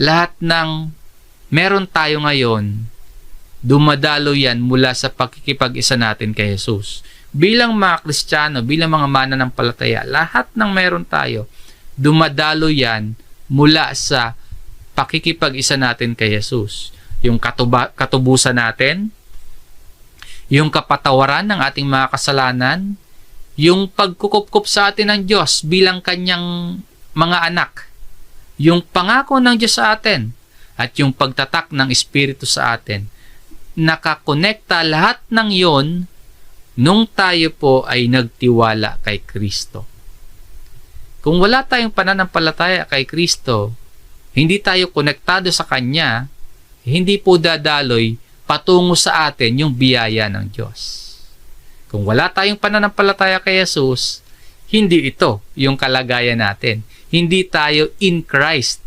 lahat ng meron tayo ngayon, dumadalo yan mula sa pakikipag-isa natin kay Jesus. Bilang mga Kristiyano, bilang mga mananampalataya, lahat ng meron tayo, dumadalo yan mula sa pakikipag-isa natin kay Jesus. Yung katuba, katubusan natin, yung kapatawaran ng ating mga kasalanan, yung pagkukupkup sa atin ng Diyos bilang kanyang mga anak, yung pangako ng Diyos sa atin, at yung pagtatak ng Espiritu sa atin. Nakakonekta lahat ng yon nung tayo po ay nagtiwala kay Kristo. Kung wala tayong pananampalataya kay Kristo, hindi tayo konektado sa Kanya, hindi po dadaloy patungo sa atin yung biyaya ng Diyos. Kung wala tayong pananampalataya kay Jesus, hindi ito yung kalagayan natin. Hindi tayo in Christ.